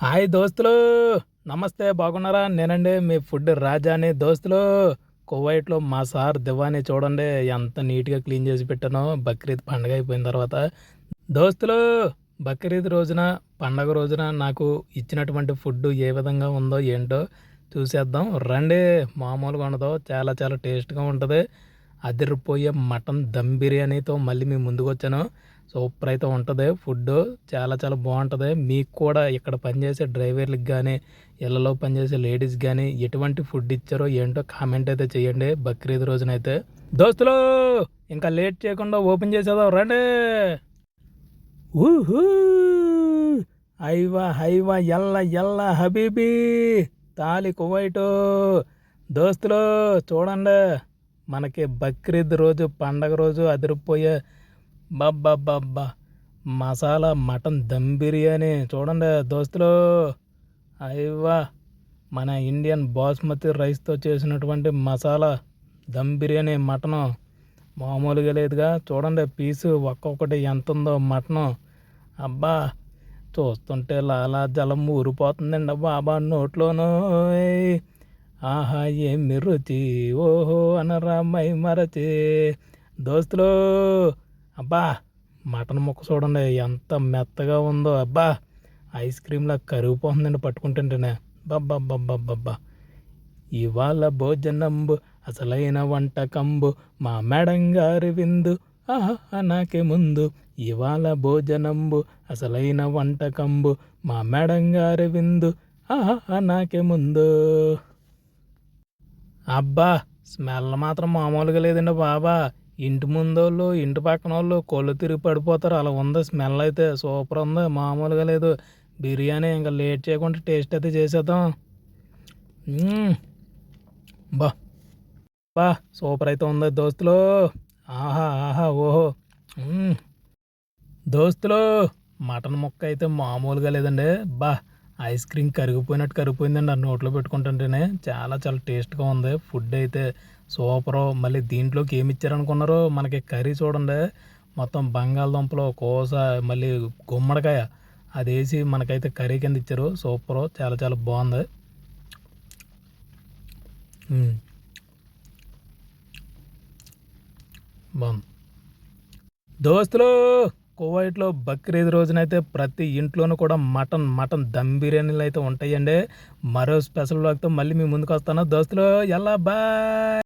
Hi దోస్తులు. నమస్తే బాగున్నారా? నేనండి మీ ఫుడ్ రాజాని దోస్తులు. కువైట్లో మా సార్ దివాని చూడండి ఎంత నీట్గా క్లీన్ చేసి పెట్టానో. బక్రీద్ పండగ అయిపోయిన తర్వాత. దోస్తులు బక్రీద్ రోజున పండగ రోజున నాకు ఇచ్చినటువంటి ఫుడ్ ఏ విధంగా ఉందో ఏంటో చూసేద్దాం. రండి మామూలుగా ఉండదు చాలా చాలా టేస్ట్గా ఉంటుంది. అదిరిపోయే మటన్ దమ్ బిర్యానీతో మళ్ళీ మీ ముందుకు వచ్చాను సూపర్ అయితే ఉంటుంది. ఫుడ్ చాలా చాలా బాగుంటుంది. మీకు కూడా ఇక్కడ పనిచేసే డ్రైవర్లకు కానీ ఇళ్ళలో పనిచేసే లేడీస్ కానీ ఎటువంటి ఫుడ్ ఇచ్చారో ఏంటో కామెంట్ అయితే చేయండి. బక్రీద్ రోజునైతే. దోస్తులు ఇంకా లేట్ చేయకుండా ఓపెన్ చేసేదాం రండి. ఊహూ. హైవా హైవా ఎల్ల ఎల్ల హబీబీ. తాలి కువైటు దోస్తులు చూడండి. మనకి బక్రీద్ రోజు పండగ రోజు అదిరిపోయే బబ్బబ్బబ్బా. మసాలా మటన్ దమ్ బిర్యానీ. చూడండి దోస్తులు. అయ్యవా మన ఇండియన్ బాస్మతి రైస్తో చేసినటువంటి మసాలా దమ్ బిర్యానీ మటను. మామూలుగా లేదుగా. చూడండి పీసు ఒక్కొక్కటి ఎంత ఉందో మటను. అబ్బా. చూస్తుంటే లాలా జలం ఊరిపోతుందండి అబ్బా అబ్బా నోట్లోనూ ఆహా ఏమి రుచి? ఓహో అనరా మై మరచి. దోస్తులు. అబ్బా మటన్ ముక్క చూడండి ఎంత మెత్తగా ఉందో. అబ్బా ఐస్ క్రీమ్లా కరిగిపోతుందండి పట్టుకుంటుంటేనే. బబ్బబ్బబ్బబ్బబ్బా. ఇవాళ భోజనంబు అసలైన వంటకంబు మా మేడం గారి విందు. ఆహా నాకే ముందు. ఇవాళ భోజనంబు అసలైన వంటకంబు మా మేడం గారి విందు. ఆహా నాకే ముందు. అబ్బా స్మెల్ మాత్రం మామూలుగా లేదండి బాబా. ఇంటి ముందోళ్ళు ఇంటి పక్కన వాళ్ళు కొళ్ళు తిరిగి పడిపోతారు. అలా ఉంది. స్మెల్ అయితే సూపర్ ఉంది. మామూలుగా లేదు. బిర్యానీ ఇంకా లేట్ చేయకుండా టేస్ట్ అయితే చేసేద్దాం. బా. బా సూపర్ అయితే ఉంది దోస్తులు. ఆహా ఆహా ఓహో. దోస్తులు మటన్ ముక్క అయితే మామూలుగా లేదండి. బా. ఐస్ క్రీమ్ కరిగిపోయినట్టు కరిగిపోయిందండి. ఆ నోట్లో పెట్టుకుంటుంటేనే చాలా చాలా టేస్ట్గా ఉంది. ఫుడ్ అయితే సూపరు. మళ్ళీ దీంట్లోకి ఏమి ఇచ్చారనుకున్నారు మనకి కర్రీ చూడండి. మొత్తం బంగాళదుంపలు కోస మళ్ళీ గుమ్మడికాయ అది వేసి మనకైతే కర్రీ కింద ఇచ్చారు. సూపరు. చాలా చాలా బాగుంది. బాగుంది. దోస్తులు! కువైట్లో బక్రీద్ రోజునైతే ప్రతి ఇంట్లోనూ కూడా మటన్ మటన్ దమ్ బిర్యానీలు అయితే ఉంటాయండి. మరో స్పెషల్ బ్లాగ్తో మళ్ళీ మీ ముందుకు వస్తాను. దోస్తులు ఎలా బాయ్!